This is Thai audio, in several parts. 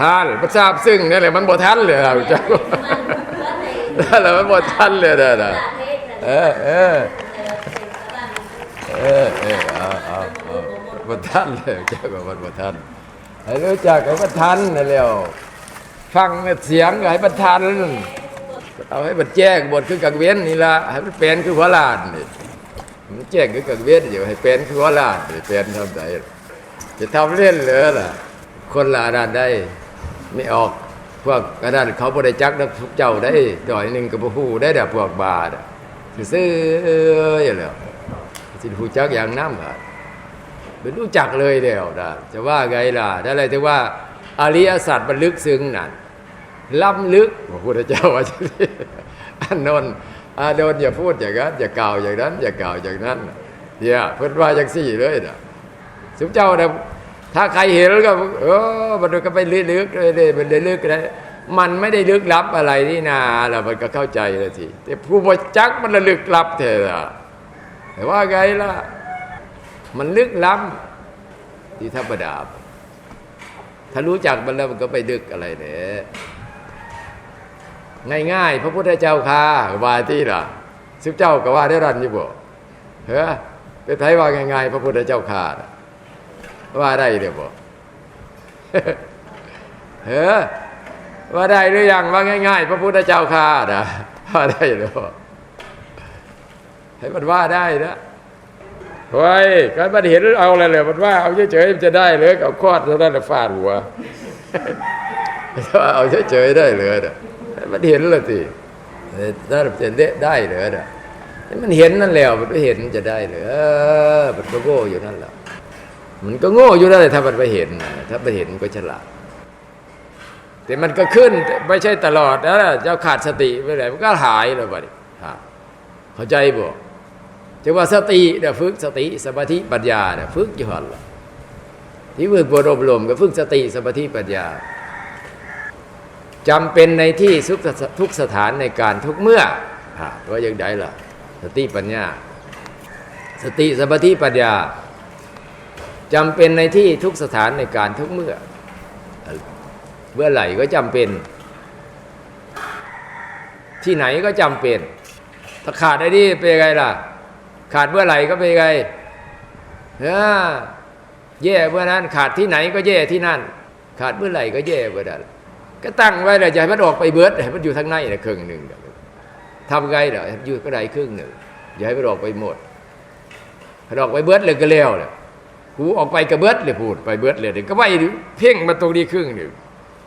ท่านมันทราบซึ่งนี่แหละมันบ่ทันเลยอะเจ้านั่นแหละมันบ่ทันเลยนะนะเออเออเออเออเอาเอาบ่ทันเลยเจ้าก็มันบ่ทันให้รู้จักให้มันทันนั่นแล้วฟังเสียงให้มันทันเอาให้มันแจ้งบทคือกังเว้นนี่ละให้มันเป็นคือหัวลานนี่มันแจ้งคือกังเว้นอยู่ให้เป็นคือหัวลานนี่เป็นทำไดจะทำเล่นเหลือล่ะ คนละด้านได้ ไม่ออกพวกกระดานเขาบริจักนักทุกเจ้าได้ดอยหนึ่งกับผู้ได้แต่พวกบาดอซื้ออย่างเดียวสิหูจักอย่างน้ำอะเป็นรู้จักเลยเดียวนะจะว่าไงล่ะถ้าอะไรที่ว่าอริยสัจมันลึกซึ้งนั่นล้ำลึกพระพุทธเจ้าว่าอานนท์อานนท์อย่าพูดอย่างนั้นอย่ากล่าวอย่างนั้น อย่ากล่าวอย่างนั้นเนี่ยเพิ่นว่าอย่างสี่เลยนะสุเจ้านี่ย ถ้าใครเห็นก็เออมันก็ไปลึกๆเลยเลยมันเลยลึกเลยมันไม่ได้ลึกลับอะไรนี่นาแล้วมันก็เข้าใจเลยทีแต่ผู้บจักมันลึกลับเถอะแต่ว่าไงล่ะ มันลึกล้ำที่ธรรมดาถ้ารู้จักมันแล้วมันก็ไปดึกอะไรเนี่ยง่ายๆ พระพุทธเจ้าค่ะว่าที่ล่ะสุเจ้าก็ว่าได้รันอยู่บ่เฮ้อเป็นไทยว่าง่ายๆ พระพุทธเจ้าข่าน่ะ ว่าได้เดี๋ยวบอกเฮ้อว่าได้หรือยังว่าง่าย ๆ พระพุทธเจ้าข้านะว่าได้หรือเปล่าให้มันว่าได้นะเฮ้ยการมันเห็นเอาอะไรเลยมันว่าเอาเฉยๆมันจะได้เลยเอาคอดเท่านั้นฟาดหัวเอาเฉยๆได้เลยนะให้มันเห็นเลยสิถ้าจะได้เลยนะมันเห็นนั่นแหละมันไม่เห็นจะได้เลยเออมันก็โง่อยู่นั่นแหละ มันก็โง่อยู่ได้ถ้ามันไปเห็น ถ้าไปเห็นก็ฉลาด แต่มันก็ขึ้นไม่ใช่ตลอดนะเจ้าขาดสติไปไหนมันก็หายเลยบัดนี้เข้าใจบ่จะว่าสติเนี่ยฝึกสติสมาธิปัญญาเนี่ยฝึกอยู่หันละที่ฝึกบรอบรมก็ฝึกสติสมาธิปัญญาจำเป็นในที่ทุกทุกสถานในการทุกเมื่อว่าอย่างไรล่ะ สติปัญญา สติสมาธิปัญญา จำเป็นในที่ทุกสถานในการทุกเมื่อเมื่อไหร่ก็จำเป็น ที่ไหนก็จำเป็น ถ้าขาดไอ้นี่เป็นไงล่ะ ขาดเมื่อไหร่ก็เป็นไงเออแย่เมื่อนั้น ขาดที่ไหนก็แย่ที่นั่น ขาดเมื่อไหร่ก็แย่เมื่อนั้นก็ตั้งไว้เลยจะให้มันออกไปเบิดให้มันอยู่ทางในนะครึ่งหนึ่งทำไงเดี๋ยวอยู่ก็ได้ครึ่งหนึ่งอย่าให้มันออกไปหมดถ้าออกไปเบิดเลยก็เลี้ยวเลย หูออกไปกระเบิดเลยพูดไปเบิดเลยเดี๋ยวก็ไว้เพ่งมาตรงนี้ครึ่งหนึ่ง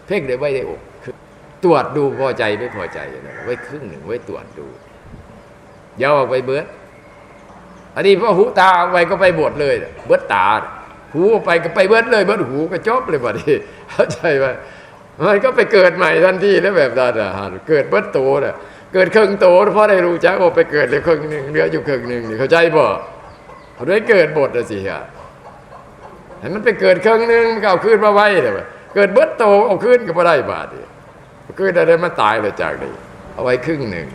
เพ่งเดี๋ยวไว้ได้อกตรวจดูพอใจไม่พอใจนะไว้ครึ่งหนึ่งไว้ตรวจดูยาวออกไปเบิด อันนี้พอหูตาเอาไว้ก็ไปบดเลยเบิดตา หูออกไปก็ไปเบิดเลย เบิดหูก็จบเลยบัดนี้เข้าใจไหมมันก็ไปเกิดใหม่ทันทีแล้วแบบนั้นอะเกิดเบิดโตน่ะเกิดครึ่งโตเพราะได้รู้จักว่าไปเกิดเลยครึ่งหนึ่งเหลืออยู่ครึ่งหนึ่งนี่เข้าใจบ่เขาได้เกิดบทอะสิฮะ ให้มันไปเกิดเครื่องนึงมันก็เอาคืนมาไว้เลยเกิดเบิดโตเอาคืนก็ไม่ได้บาทเดียวคืนอะไรมันตายเลยจากนี้เอาไว้ครึ่งหนึ่ง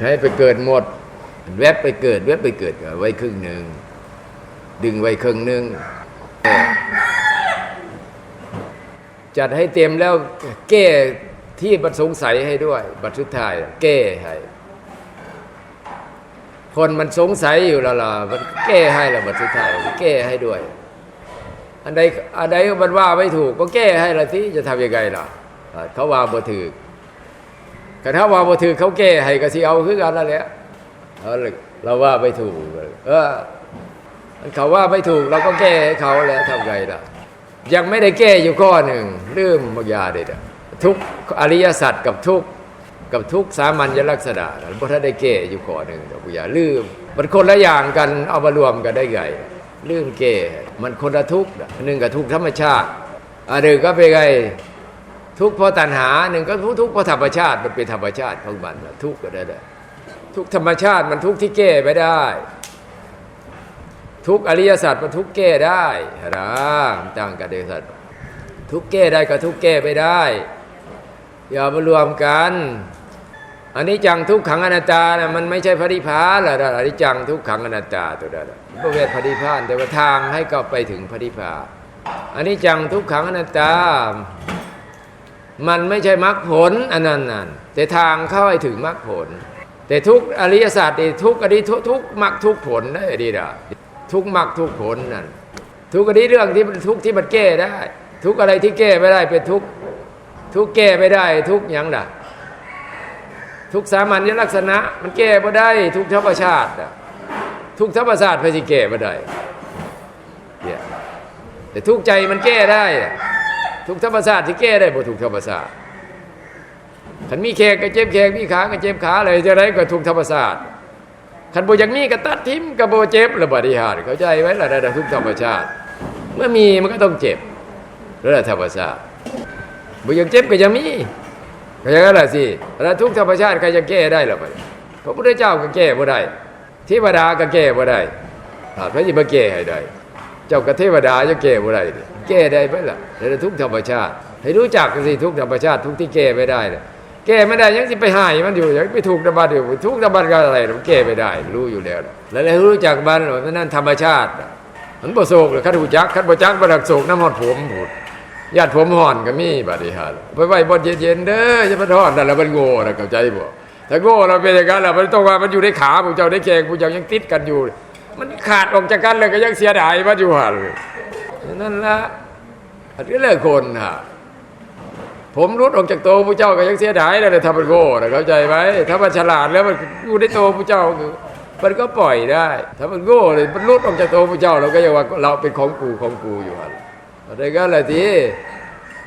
ให้ไปเกิดหมดแวบไปเกิดแวบไปเกิดเอาไว้ครึ่งหนึ่งดึงไว้ครึ่งหนึ่งจัดให้เต็มแล้วแก้ที่บัตรสงสัยให้ด้วย บัตรสุดท้ายแก้ให้คนมันสงสัยอยู่แล้วล่ะมันแก้ให้แล้วบัตรสุดท้ายแก้ให้ด้วย อันใดอันใดมันว่าไม่ถูก ก็แก้ให้ละที่จะทำยังไงล่ะเขาว่าบ่ถือแต่ถ้าว่าบ่ถือเขาแก้ให้ก็สิเอาคือกันนั่นแหละเอาเราว่าไม่ถูกเออเขาว่าไม่ถูกเราก็แก้ให้เขาแล้วทำไงล่ะ ยังไม่ได้แก้อยู่ข้อหนึ่งเรื่องมยาเด็ดทุกอริยสัจกับทุกกับทุกสามัญลักษณะเพราะถ้าได้แก้อยู่ข้อหนึ่งดอกอย่าลืมมันคนละอย่างกันเอามารวมกันได้ไง เรื่องเก้มันคนละทุกข์หนึ่งกับทุกข์ธรรมชาติอันหนึ่งก็เป็นไงทุกข์เพราะตัณหาหนึ่งก็ทุกข์เพราะธรรมชาติมันเป็นธรรมชาติของมันทุกข์ก็ได้ได้ทุกธรรมชาติมันทุกที่แก้ไม่ได้ ทุกอริยสัจมันทุกข์แก้ได้นะต่างกันเดสัตทุกข์แก้ได้กับทุกข์แก้ไม่ได้ อย่ามารวมกัน อันนี้จังทุกขังอนัตตานะมันไม่ใช่พระนิพพานหรอกอันนี้จังทุกขังอนัตตาตัวนั้นพระเวทพระนิพพาน แต่ว่าทางให้ก็ไปถึงพระนิพพานอันนี้จังทุกขังอนัตตา มันไม่ใช่มรรคผลอันนั้นนั่นแต่ทางเข้าให้ถึงมรรคผล แต่ทุกอริยศาสตร์ทุกอดีทุกทุกมรรคทุกผลได้ดีดะทุกมรรคทุกผลนั่นทุกอดีเรื่องที่ทุกที่มันแก้ได้ ทุกอะไรที่แก้ไม่ได้เป็นทุกทุกแก้ไม่ได้ ทุกอย่างน่ะ ทุกสามัญลักษณะ มันแก้ไม่ได้ ทุกธรรมชาติน่ะทุกธรรมชาติพระสิแก้ไม่ได้เนี่ยแต่ทุกใจมันแก้ได้ทุกธรรมชาติที่แก้ได้บ่ทุกธรรมชาติขันมีแขกก็เจ็บแขกมีขาก็เจ็บขาอะไรจะได้ก็ทุกธรรมชาติขันโบอย่างนี้ก็ตัดทิมก็บ่เจ็บระบาดหารเข้าใจไว้ละได้ทุกธรรมชาติ เมื่อมีมันก็ต้องเจ็บแล้วธรรมชาติโบอย่างเจ็บก็ยังมี ก็อย่างนั้นแหละสิแล้วทุกธรรมชาติใครจะแก้ได้หรอไปพระพุทธเจ้าก็แก้บ่ได้เทวดาก็แก้บ่ได้ถ้าพระจิมาแก้ให้ได้ เจ้ากับเทวดาจะแก้บ่ได้แก้ได้ไหมล่ะแล้วทุกธรรมชาติ ให้รู้จักกันสิทุกธรรมชาติ ทุกที่แก้ไม่ได้เนี่ยแก้ไม่ได้ยังสิไปหายมันอยู่ยังไปถูกตะบัดอยู่ทุกตะบัดก็อะไรมันแก้ไม่ได้ รู้อยู่แล้ว แล้วให้รู้จักมันว่านั่นธรรมชาติมันบ่โศกหรือคันหูจักคันบ่จักบ่ดักโศกน้ำหอดผมพูด ญาติผมห่อนก็มีบาดนีฮาไปไว้บนเย็นๆเด้อจะมาทอดนั่นแหละมันโง่นะเข้าใจบ่ถ้าโง่เราเป็นอย่างนั้นแหละมันต้องว่ามันอยู่ในขาผู้เจ้าได้แขงผู้เจ้ายังติดกันอยู่ มันขาดออกจากกันเลยก็ยังเสียดายมันอยู่หันนั่นละอันนี้เลิกคนฮะผมรุดออกจากโตวผู้เจ้าก็ยังเสียดายเลยถ้ามันโง่นะเข้าใจไหมถ้ามันฉลาดแล้วมันอยู่ในโตวผู้เจ้าคือมันก็ปล่อยได้ ถ้ามันโง่เลยมันรุดออกจากโตวผู้เจ้าเราก็ยังว่าเราเป็นของกูของกูอยู่หัน อะไรก็แหละที่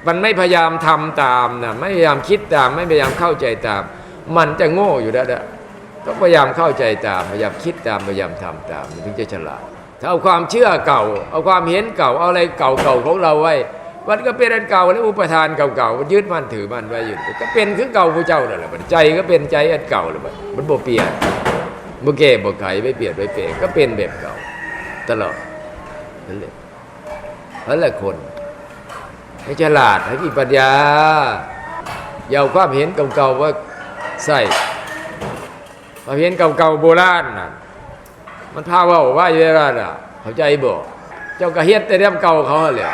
มันไม่พยายามทำตามนะไม่พยายามคิดตาม ไม่พยายามเข้าใจตาม มันจะโง่อยู่แล้วนะต้องพยายามเข้าใจตาม พยายามคิดตามพยายามทำตามมันถึงจะฉลาด ถ้าเอาความเชื่อเก่า เอาความเห็นเก่า เอาอะไรเก่าๆของเราไว้ มันก็เป็นอันเก่าแล้วอุปทานเก่าๆมันยึดมั่นถือมันไว้อยู่ก็เป็นคือเก่าพระเจ้านั่นแหละมันใจก็เป็นใจอันเก่าเลยมันมันบ่เปลี่ยนบ่แก่บ่ไขไม่เปลี่ยนไม่เปลี่ยนก็เป็นแบบเก่า ตลอดนั่นแหละ นั่นแหละคนให้ฉลาดให้มีปัญญาอย่าความเห็นเก่าๆว่าใส่ความเห็นเก่าๆโบราณน่ะมันพาว่าว่าอยู่ในร้านอะเข้าใจบ่เจ้าก็เฮ็ดแต่เรื่องเก่าเขาหั่นแหละ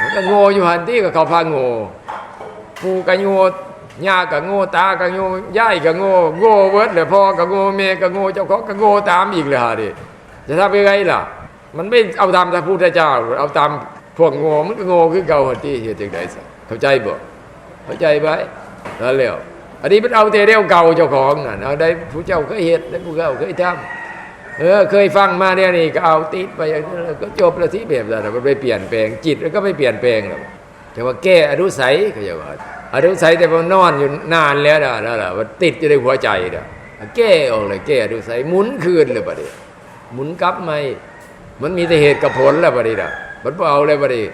มันก็โง่อยู่หันที่ก็เขาพาโง่ปู่ก็โง่ย่าก็โง่ตาก็โง่ยายก็โง่โง่เบิร์ดเลยพ่อก็โง่แม่ก็โง่เจ้าของก็โง่ตามอีกเลยฮะดิจะทำยังไงล่ะ มันไม่เอาตามพระพุทธเจ้า เอาตามพวกโง่มันก็โง่คือเก่าหันที่เฮ็ดจังได๋ซะเข้าใจบ่เข้าใจไหมนั่นแล้วอันนี้มันเอาแต่เรื่องเก่าเจ้าของน่ะเอาได้ผู้เจ้าเคยเฮ็ดได้ผู้เก่าเคยทำเออเคยฟังมาเนี่ยนี่ก็เอาติดไปอย่างนั้ก็จบแล้วที่แบบนั้นน่ะมันไปเปลี่ยนแปลงจิตมันก็ไม่เปลี่ยนแปลงหรอกแต่ว่าแก้อนุสัยก็อย่าว่าอนุสัยแต่มันนอนอยู่นานแล้วนะนั่นแหละมันติดอยู่ในหัวใจน่ะแก้ออกเลยแก้อนุสัยหมุนคืนเลยบัดนี้หมุนกลับไม่ มันมีแต่เหตุกับผลแล้วบัดนี้นะมันเอาเลยบัดนี้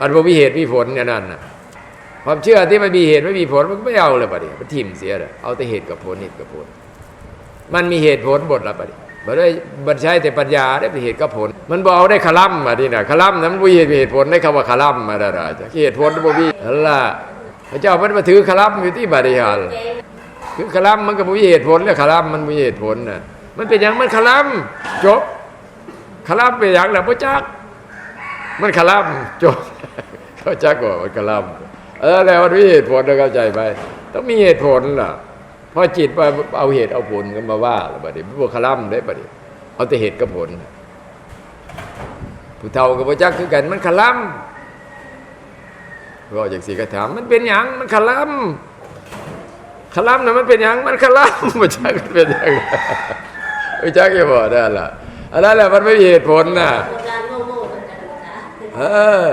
อันบ่มีเหตุมีผลเนี่ยนั่นนะความเชื่อที่ไม่มีเหตุไม่มีผลมันก็ไม่เอาเลยบัดนี้มันทิ่มเสียเลยเอาแต่เหตุกับผลเหตุกับผล มันมีเหตุผลหมดแล้วบัดนี้บ่ได้บันใช้แต่ปัญญาได้เป็นเหตุกับผล มันบ่เอาได้คลัมมาที่น่ะคลัมนั้นบ่มีเหตุมีเหตุผลได้คำว่าคลัมมาได้ล่ะจากเหตุผลบ่มีนั่นล่ะพระเจ้ามันมาถือคลัมอยู่ที่บาริหารคือคลัมมันก็บ่มีเหตุผลแล้วคลัมมันมีเหตุผลน่ะมันเป็นหยังมันคลัมจบ คลัมเป็นหยังล่ะบ่จัก มันคลัมจบเข้าใจก่อนมันคลัมเออแล้วมันมีเหตุผลแล้วเข้าใจไหมต้องมีเหตุผลล่ะพราะจิตมาเอาเหตุเอาผลกันมาว่าแล้วบัดนี้บ่คลัมได้บัดนี้เอาแต่เหตุกับผลผู้เฒ่ากับบ่จักคือกันมันคลัมก็จากสี่ก็ถามมันเป็นหยังมันคลัมคลัมนะมันเป็นหยังมันคลัมบ่จักเป็นหยังบ่จักอย่าบอกได้ล่ะ อันนั้นแหละมันไม่มีเหตุผลน่ะโบราณโง่ๆกันกันนะเออ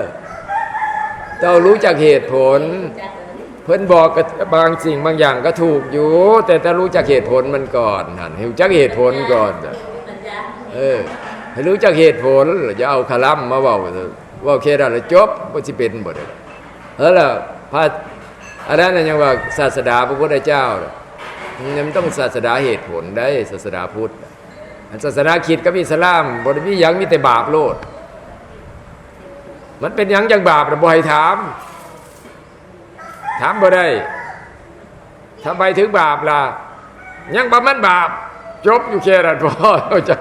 เจ้ารู้จักเหตุผลจักเลยเพิ่นบอกกับบางสิ่งบางอย่างก็ถูกอยู่ แต่ถ้ารู้จักเหตุผลมันก่อนหันให้รู้จักเหตุผลก่อนน่ะปัญญาเออให้รู้จักเหตุผลอย่าเอาคลัมมาเว้าเถอะเว่าแค่นั้นแล้วจบบ่สิเป็นบ่ได้แล้วล่ะพระอันนั้นน่ะยังว่าศาสดาพระพุทธเจ้าน่ะมันต้องศาสดาเหตุผลได้ศาสดาพุทธอัน ศาสนาคิดกับอิสลามบ่ได้มีหยังมีแต่บาปโลด มันเป็นยังจังบาปนะบ่ให้ถาม ถามบ่ได้ทำไมถึงบาปล่ะ ยังบ่มันบาป จบอยู่แค่นั้นพอเข้าใจ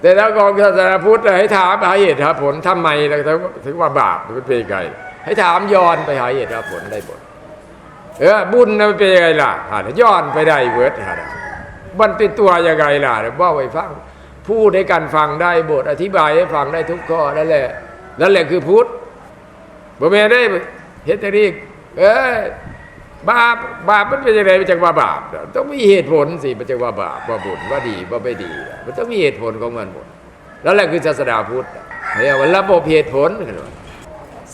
แต่ถ้ากองศาสนาพุทธให้ถามหาเหตุหาผลทำไมแล้วถึงว่าบาปมันเป็นไงให้ถามย้อนไปหาเหตุหาผลได้บทเออบุญนะมันเป็นยังไงล่ะหาย้อนไปได้เวิร์ดหาน่ะ มันเป็นตัวยังไงล่ะว่าไว้ฟังพูดให้กันฟังได้บทอธิบายให้ฟังได้ทุกข้อนั่นแหละนั่นแหละคือพุทธบ่แม่นได้เฮ็ดแต่นี้เอ้ยบาปบาปมันเป็นยังไงมันจังว่าบาปต้องมีเหตุผลสิมันจังว่าบาปว่าบุญว่าดีว่าไม่ดี มันต้องมีเหตุผลของมันหมดแล้วแหละคือศาสนาพุทธเรียกว่าระบบเหตุผล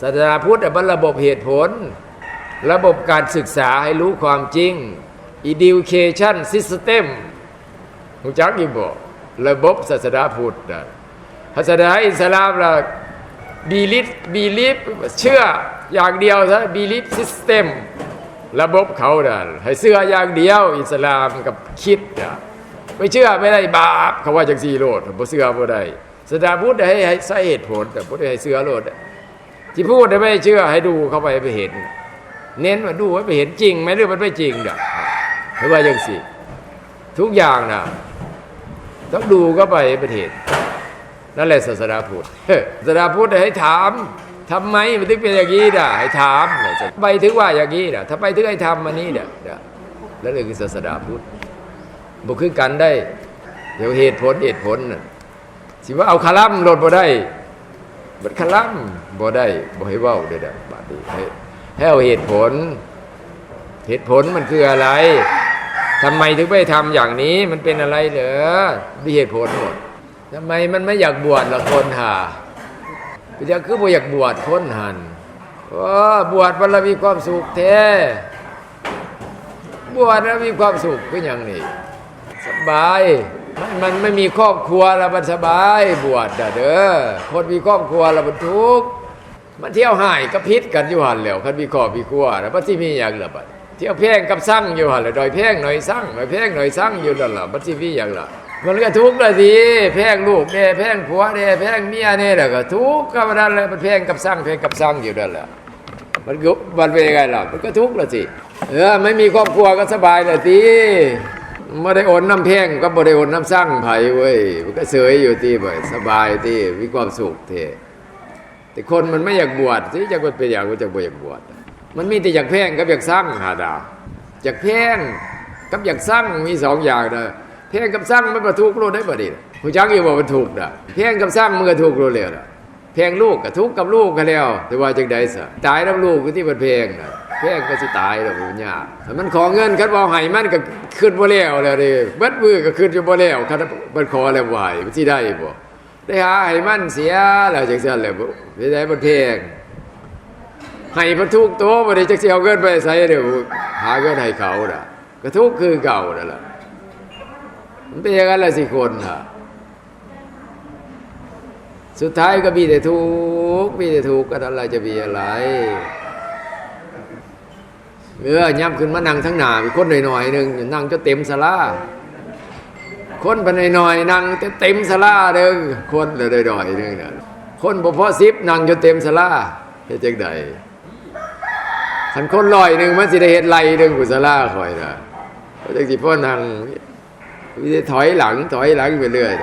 ศาสนาพุทธมันระบบเหตุผล ระบบการศึกษาให้รู้ความจริง education system รู้จักยิ่บอกระบบศาสนาพุทธศาสนาอิสลามละ belief belief เชื่ออย่างเดียวซะ belief system ระบบเขาน่ะให้เชื่ออย่างเดียว อิสลามกับคิดนะไม่เชื่อไม่ได้บาปเขาว่าจังสีโลดบ่เชื่อบ่ได้ศาสนาพุทธให้ให้ใส่เหตุผลแต่พุทธให้เชื่อโลดที่พูดไม่เชื่อให้ดูเข้าไปไปเห็น เน้นว่าดูว่าไปเห็นจริงไหมหรือมันไม่จริงเด้อหรือว่าอย่างสิทุกอย่างนะ ต้องดูเข้าไปไปเห็นนั่นแหละศาสนาพุทธศาสนาพุทธให้ถามทำไมมันถึงเป็นอย่างนี้ด่ะให้ถามไปถึงว่าอย่างนี้ด่ะถ้าไปถึงให้ทำมันนี้ด้อเด้อแล้วเลยคือศาสนาพุทธบุคือกันได้ เดี๋ยวเหตุผลเหตุผลน่ะสิว่าเอาคาลัมลดบ่ได้บัดคลัมบ่ได้บ่ให้เว้าได้ๆบาดนี้ให้เอาเหตุผล เหตุผลมันคืออะไร ทำไมถึงไม่ทำอย่างนี้มันเป็นอะไรเหรอมีเหตุผลหมดทำไมมันไม่อยากบวชละคนหาไปจะคือบ่อยากบวชคนหันว่าบวชมันละมีความสุขแท้บวชแล้วมีความสุขคืออย่างนี้สบายมันมันไม่มีครอบครัวแล้วมันสบายบวชน่ะเด้อคนมีครอบครัวแล้วมันทุกข์มันเที่ยวหายก็พิษกันอยู่หันแล้วคันมีครอบมีครัวแล้วมันสิมีอย่างละบัด เที่ยวแพงกับสั่งอยู่หันแล้วดอยแพงหน่อยสั่งหน่อยแพงหน่อยสั่งอยู่นั่นล่ะมันสิมีอย่างละมันก็ทุกข์ละสิแพงลูกแน่แพงผัวแน่แพงเมียแน่แล้วก็ทุกข์กับนั่นแหละมันแพงกับสั่งแพงกับสั่งอยู่นั่นแหละมันก็มันเป็นยังไงล่ะมันก็ทุกข์ละสิเออไม่มีครอบครัวก็สบายละทีไม่ได้อนน้ำแพงก็ไม่ได้อนน้ำสั่งไผ่เว้ยมันก็เสยอยู่ที่บ่สบายที่มีความสุขเทแต่คนมันไม่อยากบวชที่จะเป็นอย่างก็จะบ่อยากบวช มันมีแต่อยากแพงกับอยากสร้างหาดาวอยากแพงกับอยากสร้างมีสองอย่างนะแพงกับสร้างมันก็ทุกข์รู้ได้บ่ดิผู้จักอยู่ว่ามันถูกนะแพงกับสร้างมันก็ถูกรู้เลยนะแพงลูกกับทุกกับลูกกันแล้ว แต่ว่าจังใดซะตายน้ำลูกที่มันแพงนะแพงก็สิตายแล้วมันยากถ้ามันขอเงินคันบ่ให้มันก็ขึ้นบ่แล้วแล้วดิเบิดมือก็ขึ้นอยู่บ่แล้วคันมันขอแล้วบ่ให้มันสิได้บ่ได้หาให้มันเสียแล้วจังซั่นแหละบ่ได้ได้มันแพง ให้พระทุกโตบ่ได้จักสิเอาเงินไปใส่เดี๋ยวหาเงินให้เขาน่ะก็ทุกคือเก่านั่นล่ะมันเป็นอย่างนั้นละสิคนน่ะสุดท้ายก็มีแต่ทุกมีแต่ทุกข์ก็อะไรจะมีอะไรเออย่ำขึ้นมานั่งทั้งหน้ามีคนหน่อยๆหนึ่งนั่งจนเต็มศาลาคนไปหน่อยๆนั่งจนเต็มศาลาเด้อคนเละหน่อยๆหนึงน่ะคนบ่พอสิบนั่งจนเต็มศาลาเฮ็ดจังได ขันคนลอยหนึ่งมันสิได้เฮ็ดไรหนึ่งกุศลาคอยนะเพราะสิพ่อนังวิธีถอยหลังถอยหลังไปเรื่อย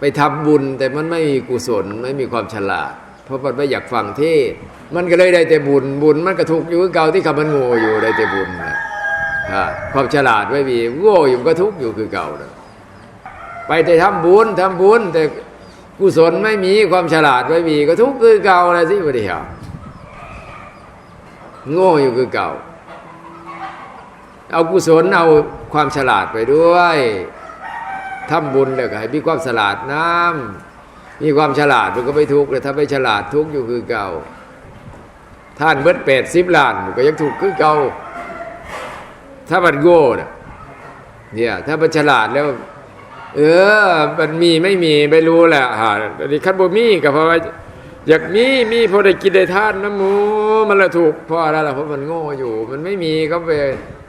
ไปทำบุญแต่มันไม่มีกุศลไม่มีความฉลาด เพราะมันไม่อยากฟังเทศมันก็เลยได้แต่บุญบุญมันก็ทุกอยู่คือเก่าที่คำมันโง่อยู่ได้แต่บุญนะความฉลาดไม่มีโง่อยู่ก็ทุกอยู่คือเก่านะไปแต่ทำบุญทำบุญแต่กุศลไม่มีความฉลาดไม่มีก็ทุกข์คือเก่าเลยสิบริหาร โง่อยู่คือเก่า เอากุศลเอาความฉลาดไปด้วยทำบุญแล้วก็ให้มีความฉลาดน้ำมีความฉลาดมันก็ไม่ทุกข์เลยถ้าไม่ฉลาดทุกข์อยู่คือเก่า ท่านเบิดแปดสิบล้านมันก็ยังถูกข์คือเก่า ถ้ามันโง่นเนี่ยถ้ามันฉลาดแล้ว เออ มันมีไม่มีไม่รู้แหละฮะอันนี้คันบ่มีก็เพราะว่า อยากมีมีพอได้กินได้ทานน้ำหมูมันละถูกเพราะอะไรล่ะเพราะมันโง่อยู่ มันไม่มีก็ไป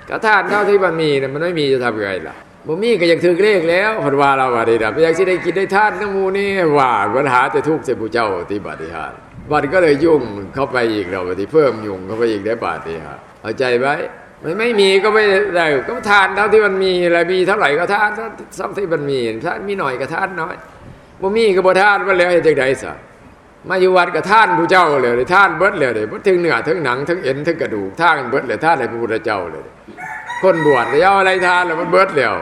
กระทานเท่าที่มันมีนี่มันไม่มีจะทำยังไงล่ะบ่มีก็อยากถือเลขแล้วพันว่าเราว่าด้ดับอยากสิได้กินได้ทานน้ำหมูนี่ว่าปัญหาแต่ทุกข์เสียผู้เจ้าที่บาติหารบัดก็เลยยุ่งเข้าไปอีกเราบาดีเพิ่มยุ่งเข้าไปอีกได้บาติหารเอาใจไว้มันไม่มีก็ไม่ได้ก็ทานเท่าที่มันมีอะไรมีเท่าไหร่ก็ทานเท่าซ้ำที่มันมีถ้ามีหน่อยก็ทานน้อยบ่มีก็บ่ทานมาแล้วเฮ็ดจังได๋ซะ มาอยู่วัดกับท่านผู้เจ้าเลยท่านเบิดเลยเลยบ่ถึงเนื้อถึงหนังถึงเอ็นถึงกระดูกท่านเบิดเลยท่านในพระพุทธเจ้าเลย คนบวชแล้วเอาอะไรท่านแล้วมันเบิดแล้ว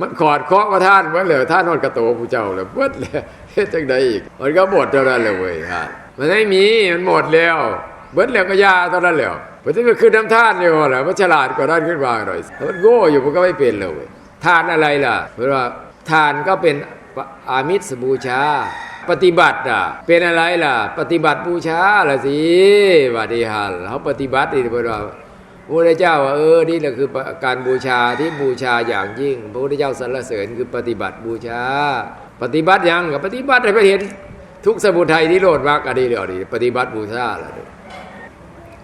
มันขอดเคาะว่าท่านเบิดเลยท่านนอนกระโตผู้เจ้าเลยเบิดเลยเฮ็ดจังไดอีกมันก็หมดเท่านั้นเลยเว้ยฮะมันไม่มีมันหมดแล้วเบิดแล้วก็ยาเท่านั้นแล้วเพราะที่มันคือน้ำท่านอยู่หละมันฉลาดกว่าด้านขึ้นมาหน่อยมันโง่อยู่มันก็ไม่เป็นเลยเว้ยทานอะไรล่ะเพราะว่าทานก็เป็นอามิสบูชา ปฏิบัติอะเป็นอะไรล่ะ ปฏิบัติบูชาล่ะสิวัดีฮัลเขาปฏิบัตินี่พระว่าพระพุทธเจ้าว่าเออนี่แหละคือการบูชาที่บูชาอย่างยิ่ง พระพุทธเจ้าสรรเสริญคือปฏิบัติบูชา ปฏิบัติยังกับปฏิบัติให้ไปเห็นทุกสมุทัยที่โลดมากอันนี้เดี๋ยวนี้ปฏิบัติบูชาล่ะ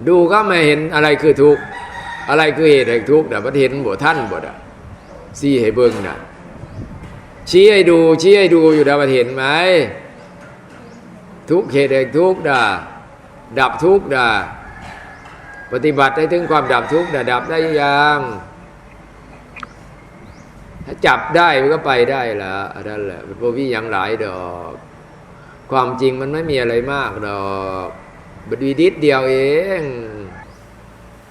ดูก็ไม่เห็นอะไรคือทุกอะไรคือเหตุแห่งทุกข์แต่ะมันเห็นบ่ท่านบ่อะซี่ให้เบิ่งนะชี้ให้ดูชี้ให้ดูอยู่ดามันเห็นไหม ทุกเหตุแห่งทุกดาดับทุกดาปฏิบัติได้ถึงความดับทุกข์น่ะดับได้ยังถ้าจับได้มันก็ไปได้ละอันนั้นแหละมันบ่มีอย่างหลายดอก ความจริงมันไม่มีอะไรมากดอกบดีดิดเดียวเอง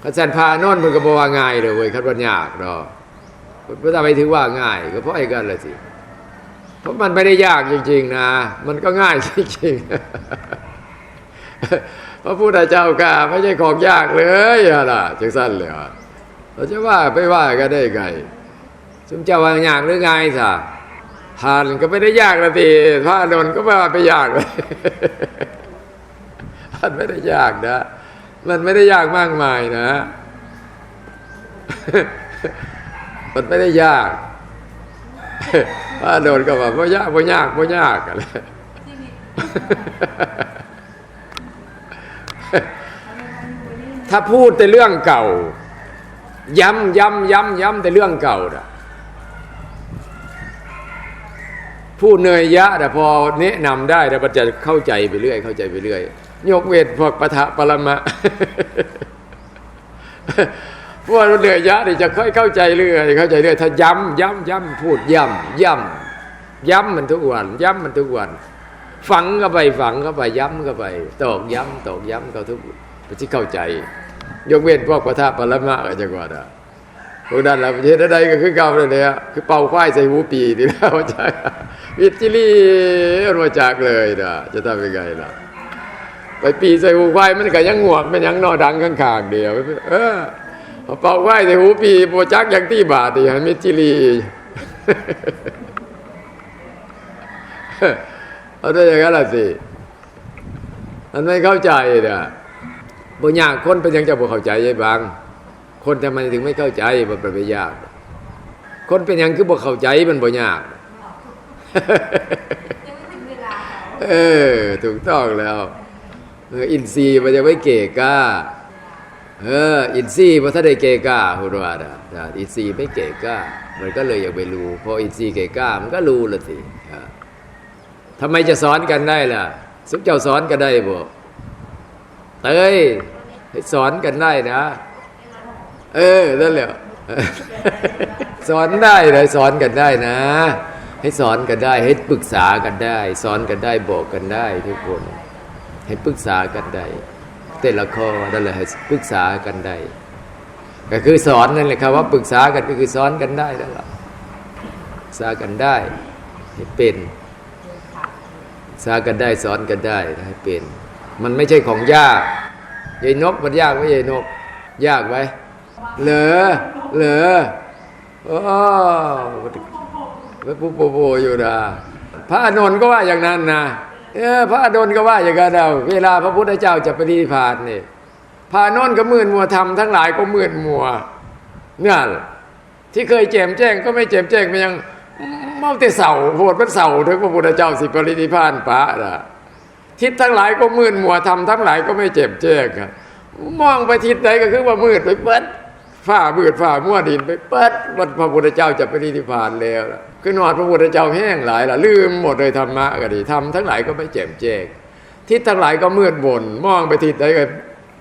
ขันสันพานนท์มันก็บอกว่าง่ายเลยเว้ยขันวันยากดอกมันไม่ทำไมถึงว่าง่าย ก็เพราะไอ้กันเลยสิ เพราะมันไม่ได้ยากจริง ๆ นะ มันก็ง่ายจริงๆพระพุทธเจ้ากาไม่ใช่ของยากเลยอะล่ะจังสั้นเลยเราจะว่าไปว่ากันได้ไงสมเจ้าว่ายากหรือไงสะทานก็ไม่ได้ยากละทีพระนนก็ไม่ว่าไปยากเลยมันไม่ได้ยากนะ มันไม่ได้ยากมากมายนะ มันไม่ได้ยาก พระอานนท์ก็ว่าบ่ยากบ่ยากบ่ยากอะไรถ้าพูดแต่เรื่องเก่า ย้ำย้ำย้ำย้ำแต่เรื่องเก่าน่ะพูดเนยยะแต่พอแนะนำได้แต่มันจะเข้าใจไปเรื่อย เข้าใจไปเรื่อย ยกเวทพวกปะทะปรมะ วกเราเหนยยะนี่จะค่อยเข้าใจเรื่อยเข้าใจเรื่อยถ้าย้ำย้ำย้ำพูดย้ำย้ำย้ำมันทุกวันย้ำมันทุกวัน ฝังเข้าไปฝังเข้าไปย้ำเข้าไปตอกย้ำตอกย้ำเขาทุกมันที่เข้าใจ ยกเว้นพวกประทาตุปรมะก็จะกว่านะพวกนั้นแหละประเทศใดก็คือเก่าเลยเนี่ยคือเป่าควายใส่หูปีนี่แล้วจากวิจิลีมาจากเลยนะจะทำยังไงล่ะไปปีใส่หูควายมันก็ยังงวกมันยังนอดังข้างๆเดียวเออ เป่าควายใส่หูปีโปจักอยังที่บาทที่หันมิจิลีเอาได้อย่างนั้นล่ะสิมันไม่เข้าใจเนี่ยบ่ยากคนเป็นยังจะบ่เข้าใจยัยบาง คนทำไมถึงไม่เข้าใจมันเป็นไปยาก คนเป็นยังคือบ่เข้าใจมันบ่ยากเออ ถูกต้องแล้ว อินทรีย์มันจะไม่เกะกล้า เอออินทรีย์มันถ้าได้เกะก้าหุรวาดาอินทรีย์ไม่เกะก้ามันก็เลยอยากไปรู้พออินทรีย์เกะก้ามันก็รู้ละสิทำไมจะสอนกันได้ล่ะ สุขเจ้าสอนกันได้บ่เต้ยให้สอนกันได้นะ เออนั่นแหละสอนได้เลยสอนกันได้นะ ให้สอนกันได้ ให้ปรึกษากันได้ สอนกันได้บอกกันได้ทุกคน ให้ปรึกษากันได้ แต่ละข้อนั่นแหละให้ปรึกษากันได้ก็คือสอนนั่นแหละครับว่าปรึกษากันก็คือสอนกันได้นั่นแหละปรึกษากันได้ให้เป็นปรึกษากันได้สอนกันได้ให้เป็น มันไม่ใช่ของยากยายนกมันยากไหมยายนก ยากไหมเหรอเหรอโอ้ไปปุ๊บโปอยู่นะพระอานนท์ก็ว่าอย่างนั้นนะ เออพระอานนท์ก็ว่าอย่างนั้นนะเวลาพระพุทธเจ้าจะปฏิพานนี่พานนท์ก็มืดมัวทำทั้งหลายก็มืดมัวเนี่ยที่เคยแจมแจ้งก็ไม่แจมแจ้งไปยังเมาแต่เสาโหดมันเสาถึงพระพุทธเจ้าสิปริพานพระนะทิศทั้งหลายก็มืดมัวทำทั้งหลายก็ไม่เจ็บแจ้งมองไปทิศใดก็คือว่ามืดไปเปิด ฝ้ามืดฝ้ามัวดินไปเปิดวันพระพุทธเจ้าจะไปนิพพานแล้วคือนอดพระพุทธเจ้าแห้งหลายล่ะลืมหมดเลยธรรมะก็ดีทำทั้งหลายก็ไม่แจ่มแจ้งทิศทั้งหลายก็มืดบนมองไปทิศใดก็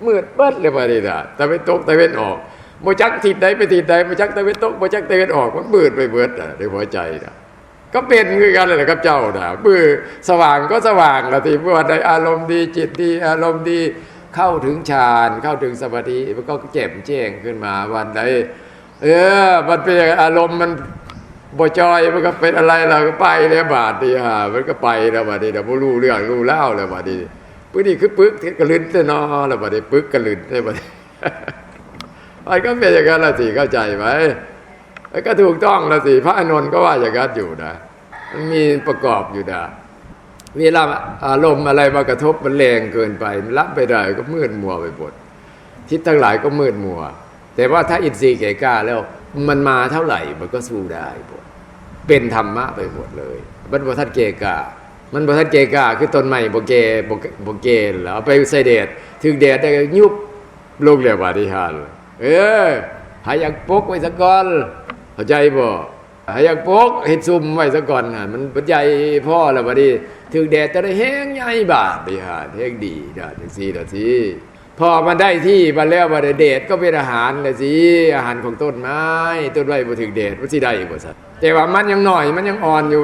มืดเปิดเลยมาดีนะแต่เป็นตกแต่เป็นออกโมจักทิศใดไปทิศใดโมจักแต่เป็นตกโมจักแต่เป็นออกมันมืดไปเบิดอะในหัวใจนะก็เป็นคือกันเลยครับเจ้านะมือสว่างก็สว่างละทีเมื่อวันใดอารมณ์ดีจิตดีอารมณ์ดี เข้าถึงฌานเข้าถึงสมาธิมันก็แจ่มแจ้งขึ้นมาวันใดเออ มันเป็นอารมณ์มันบ่จอยมันก็เป็นอะไรเราก็ไปแล้วบาดดีฮะมันก็ไปแล้วบาดดีเดี๋ยวบ่รู้เรื่องรู้เล่าแล้วบาดดีปึ๊กนี่คือปึ๊กกระลืนเตนอแล้วบาดดีปึ๊กกระลืนได้บาดนีมันก็เป็นอย่างนั้นละสิเข้าใจไหมก็ถูกต้องละสิพระอานนก็ว่าอย่างนั้นอยู่นะมันมีประกอบอยู่นะ เวลาอารมณ์อะไรมากระทบมันแรงเกินไปมันรับไปได้ก็มืดมัวไปหมดทิศทั้งหลายก็มืดมัว แต่ว่าถ้าอินทรีย์แก่กล้าแล้วมันมาเท่าไหร่มันก็สู้ได้หมดเป็นธรรมะไปหมดเลยมันบทัดเกกามันบ่ทัดเกกาคือต้นไม้บ่เกบ่บ่เกแล้วเอาไปใส่แดดถึงแดดได้ยุบลงแล้วบาดนีหารเออหายากปกไว้ซะก่อนเข้าใจบ่ อยากปกเฮ็ดซุ่มไว้ซะก่อนน่ะมันบ่ใหญ่พอแล้วบัดนี้ถึงแดดจะได้แห้งใหญ่บาดนีหาแห้งดีด้จังซี่ล่ะสิพอมันได้ที่มาแล้วบัดนี้แดดก็เป็นอาหารเล่ะสิอาหารของต้นไม้ต้นไม้บ่ถึงแดดมันสิได้บ่ซั่นแต่ว่ามันยังหน่อยมันยังอ่อนอยู่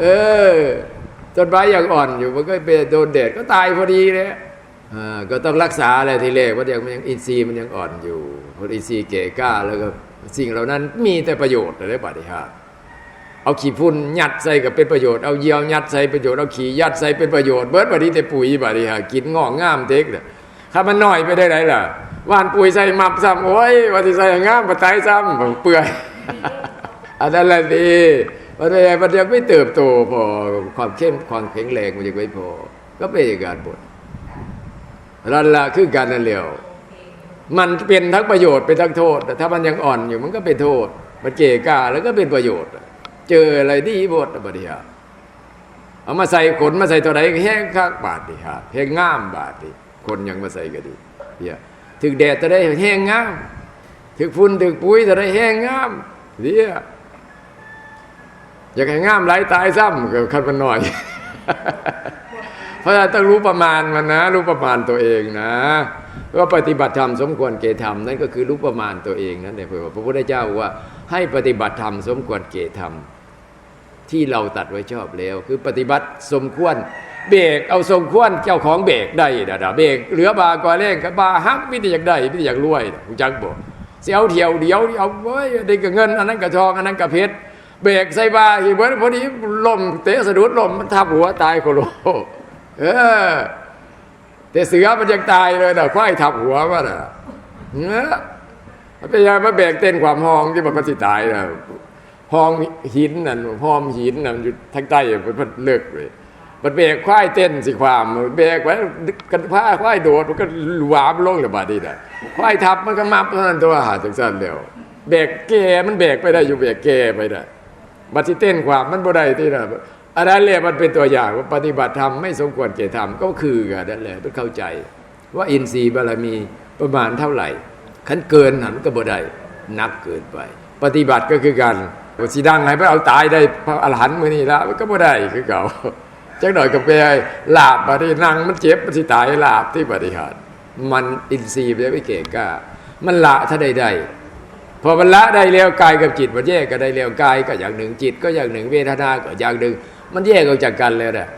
เออต้นไม้ยังอ่อนอยู่มันก็ไปโดนแดดก็ตายพอดีเลยอ่าก็ต้องรักษาอะไรทีแรกว่าเดี๋ยวมันยังอินทรีย์มันยังอ่อนอยู่พออินทรีย์เก่กล้าแล้วก็ สิ่งเหล่านั้นมีแต่ประโยชน์อะไรปฏิหารเอาขี้พุ่นยัดใส่ก็เป็นประโยชน์เอาเยี่ยวยัดใส่ประโยชน์เอาขี้ยัดใส่เป็นประโยชน์เบิดบดนี้แต่ปุ๋ยบดนี้ฮะกินงอกงามเด็กเนี่ยถ้ามันน้อยไปได้ไรล่ะว่านปุ๋ยใส่มับซ้ำโอ้ยว่าที่ใส่งามปะตซ้ำเปื่อยอันนั้นแหละดีมันไม่มันยังไม่เติบโตพอความเข้มความแข็งแรงมันยังไม่พอ ก็เป็นการบทรันละคือการนั่นเร็ว มันเป็นทั้งประโยชน์เป็นทั้งโทษแต่ถ้ามันยังอ่อนอยู่มันก็เป็นโทษ มันเกกาแล้วก็เป็นประโยชน์ เจออะไรดีบทบดีฮะเอามาใส่ขนมาใส่ตัวไหนแห้งคักบาทดีฮะแห้งงามบาทดีคนยังมาใส่ก็ดีเฮียถึงแดดจะได้แห้งงาม ถึงฝุ่นถึงปุ๋ยจะได้แห้งงามเดียอยากให้งามไหลตายซ้ำก็คันมันหน่อย เพราะฉะนั้นต้องรู้ประมาณมันนะ รู้ประมาณตัวเองนะ ว่าปฏิบัติธรรมสมควรเกธรรมนั่นก็คือรู้ประมาณตัวเองนั่นเองพระพุทธเจ้าว่าให้ปฏิบัติธรรมสมควรเกธรรมที่เราตัดไว้ชอบแล้ว คือปฏิบัติสมควรเบรกเอาสมควรเจ้าของเบรกได้ดาดาเบรกเหลือบากว่าเร่งกับบาฮักไม่ได้อยากได้ไม่ได้อยากรวยคุณจักบอกเสียวเที่ยวเดียวเอาเว้ยได้กับเงินอันนั้นกับทองอันนั้นกับเพชรเบรกใส่บาอีกเบิร์พอดีลมเตะสะดุดลมมันทับหัวตายโคโลเออ แต่เสือมันยังตายเลยนะควายทับหัวมันอะเนื้อมันเป็นยังไงมาเบรกเต้นความห้องที่มันมันสิตายนะห้องหินนั่นห้องหินนั่นอยู่ทางใต้มันมันเลิกเลยมันเบรกควายเต้นสิความเบรกไว้กันผ้าควายโดดมันก็หวามลงเลยบาดนี้นะควายทับมันก็มับเท่านั้นตัวหาจังสั้นเดียวเบรกแกมันเบรกไปได้อยู่เบรกแกไปได้บัติเต้นความมันบ่ได้ที่นะ อันนั้นแหละมันเป็นตัวอย่างว่าปฏิบัติธรรมไม่สมควรเก่ธรรมก็คือกันนั่นแหละต้องเข้าใจ ว่าอินทรีย์บารมีประมาณเท่าไหร่ขันเกินหันก็บ่ได้นักเกินไป ปฏิบัติก็คือการว่าสิดังให้พระเอาตายได้พระอรหันต์มือนี้ละมันก็บ่ได้คือเก่าจักหน่อยก็ไปลาบบัดนี้นั่งมันเจ็บมันสิตายลาบที่ปฏิหารมันอินทรีย์ไม่เก่กล้ามันละถ้าได้ได้พอมันละได้แล้วกายกับจิตมันแยกกันได้แล้วกายก็อย่างหนึ่งจิตก็อย่างหนึ่งเวทนาก็อย่างหนึ่ง มันแยกออกจากกันแล้วนะ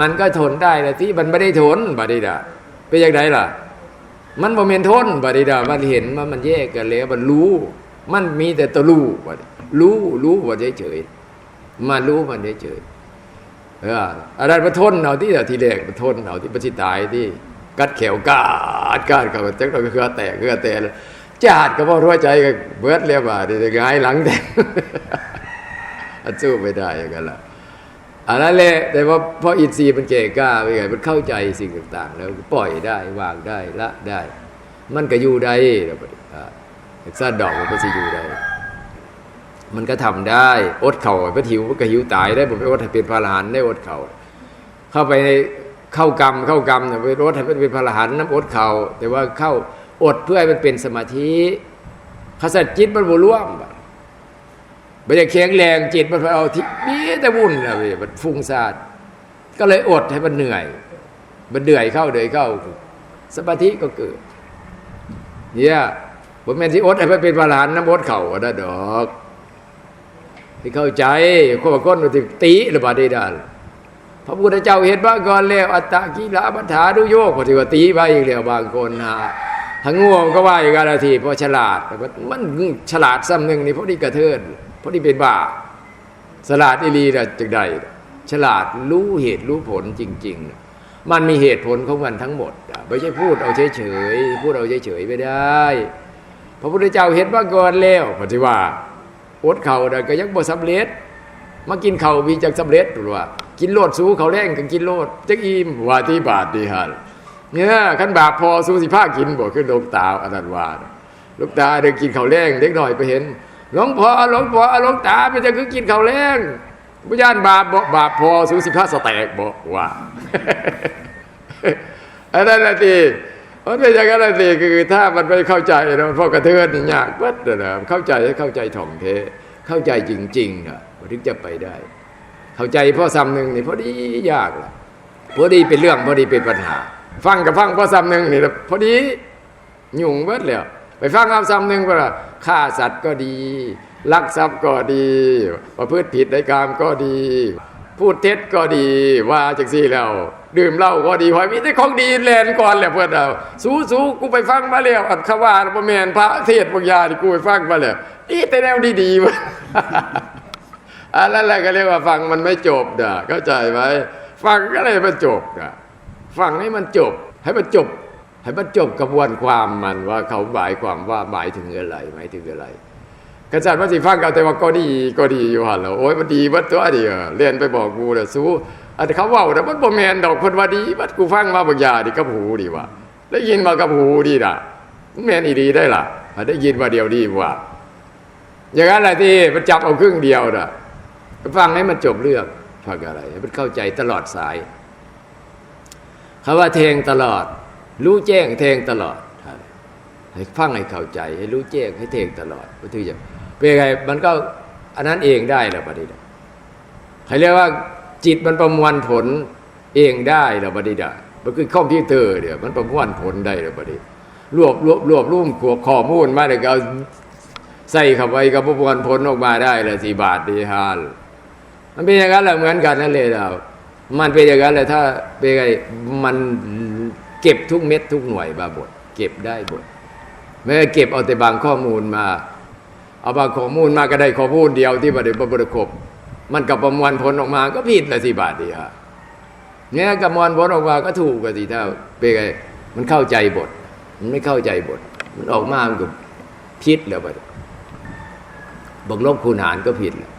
มันก็ทนได้แต่ที่มันไม่ได้ทนบาดีดาเป็นอย่างไรล่ะ มันโมเมนทนบาดีดามันเห็นว่ามันแยกกันแล้ว มันรู้ มันมีแต่ตัวรู้บรู้รู้ว่าเฉยๆมันรู้มันเฉยๆเอออะไรมันทนเอาที่ทีแรกมันทนเอาที่มันสิตายที่กัดแขวกาดกาดเขาจักเราก็คือแตกคือแตกจาดก็พอรู้ใจก็เบิดเรียบอะที่จะง่ายหลังแต่อันสู้ไม่ได้อย่างนั้นละ อันนั้นแหละแต่ว่าพออินทรีย์มันเก่กล้าไปไงมันเข้าใจสิ่งต่างๆ แล้วปล่อยได้วางได้ละได้ มันก็อยู่ได้แล้วบัดนี้อ่าสั้นดอกมันก็จะอยู่ได้ มันก็ทำได้อดเข่าไปหิวมันก็หิวตายได้ผมไปอดให้เป็นพระอรหันต์ได้อดเข่าเข้าไปในเข้ากรรมเข้ากรรมเนี่ยไปอดให้เป็นพระอรหันต์น้ำอดเข่าแต่ว่าเข้าอดเพื่อให้มันเป็นสมาธิขสัตจิตมันบวร่วมมันจะแข็งแรงจิตมันเอาที่ มีแต่วุ่นนะเว้ยมันฟุ้งซ่านก็เลยอดให้มันเหนื่อย มันเหนื่อยเข้าเหนื่อยเข้า สมาธิก็เกิดเนี่ยผมแม่นที่อดให้มันเป็นพลานน้ำอดเข่าอะนะดอกให้เข้าใจคนบางคนมันสิตีหรือบ่ได้ดานพระพุทธเจ้าเห็นว่าก่อนแล้ว อัตตะกิลาปัฏฐานุโยกปฏิวัติไปอีกแล้วบางคนหาทั้งง่วงก็ว่าอีกการทีเพราะฉลาดมันฉลาดซ้ำหนึ่งนี่เพราะนี่กระเทินเพราะนี่เป็นบ้า ฉลาดอีลีน่ะจังใดฉลาดรู้เหตุรู้ผลจริงๆ มันมีเหตุผลของมันทั้งหมด ไม่ใช่พูดเอาเฉยๆพูดเอาเฉยๆไม่ได้ พระพุทธเจ้าเห็นว่าก่อนแล้วปฏิว่าอดเข่าได้ก็ยังบ่สำเร็จมากินเข่ามีจักสำเร็จหรือว่า กินโลดสู้เขาแรงก็กินโลดจักอิ่มว่าที่บาทดีหันเนี่ยขันบาปพอสู้สิผ้ากินบ่ขึ้นลงตาอันนั้นว่าลูกตาเดินกินเข้าแรงเล็กหน่อยไปเห็น หลวงพ่อหลวงพ่อหลวงตาเป็นจะคือกินข้าวแรงพยานบาปบ่บาปพอสู้สิผ้าสแตกบ่ว่าอันนั้นแหละทีมันเป็นอย่างนั้นละทีคือถ้ามันไม่เข้าใจนะมันพอกระเทือนนี่ยากวัดนะเข้าใจให้เข้าใจถ่องเท เข้าใจจริงๆนะมันถึงจะไปได้ เข้าใจพ่อซ้ำหนึ่งนี่พอดียากละพอดีเป็นเรื่องพอดีเป็นปัญหา ฟังกับฟังพ่อซ้ำหนึ่งนี่พอดียุ่งเบิดแล้ว ไปฟังเอาซ้ำหนึ่งว่าฆ่าสัตว์ก็ดี ลักทรัพย์ก็ดี ประพฤติผิดในกรรมก็ดี พูดเท็จก็ดีว่าจังซี่แล้วดื่มเหล้าก็ดีหอยมีแต่ของดีแลนก่อนแหละเพื่อนเราสู้สู้กูไปฟังมาแล้วอัดขวาประแมนพระเทศบางอยาที่กูไปฟังมาแล้วนี่แต่แนวดีๆวะอันนั้นแหละก็เรียกว่าฟังมันไม่จบนะเข้าใจไหมฟังก็เลยมันจบนะฟังให้มันจบ ให้มันจบ ให้มันจบกระบวนความมันว่าเขาหมายความว่าหมายถึงอะไรหมายถึงอะไรกษัตริย์ว่าสิฟังกันแต่ว่าก็ดีก็ดีอยู่หันแล้วโอ้ยมันดีวัดตัวเดียวเรียนไปบอกกูน่ะสู้อันเขาเว่าแต่มันบ่แมนดอกเพิ่นว่าดีวัดกูฟังมาบางอย่างดิกับหูดีว่าได้ยินมากับหูดีน่ะแมนอีดีได้ล่ะได้ยินมาเดียวดีว่า อย่างนั้นแหละที่มันจับเอาครึ่งเดียวน่ะฟังให้มันจบเรื่องฟังอะไรให้มันเข้าใจตลอดสายคำว่าเทงตลอด รู้แจ้งเทงตลอดให้ฟังให้เข้าใจ ให้รู้แจ้งให้เทงตลอดก็ถือจะเป็นไงมันก็อันนั้นเองได้แล้วประเดี๋ยวใครเรียกว่าจิตมันประมวลผลเองได้แล้วประเดี๋ยวมันคือคอมพิวเตอร์เดี๋ยวมันประมวลผลได้แล้วประเดี๋ยวรวบรวบรวบรวมขวบข้อมูลมาเดี๋ยวเอาใส่เข้าไปกับประมวลผลออกมาได้เลยสี่บาทดีฮานมันเป็นอย่างนั้นแหละเหมือนกันนั่นเลยเรามันเป็นอย่างนั้นเลยถ้าเป็นไงมัน เก็บทุกเม็ดทุกหน่วยมาบทเก็บได้บทไม่ได้เก็บเอาแต่บางข้อมูลมา เอาบางข้อมูลมาก็ได้ข้อมูลเดียวที่บริบริครบมันกับประมวลผลออกมาก็ผิดละสิบาทดีฮะเนี่ยกับมวลผลออกมาก็ถูกกันสิถ้าเป็นไงมันเข้าใจบท มันไม่เข้าใจบท มันออกมามันก็ผิดแล้วบัดบวกลบคูณหารก็ผิดแล้ว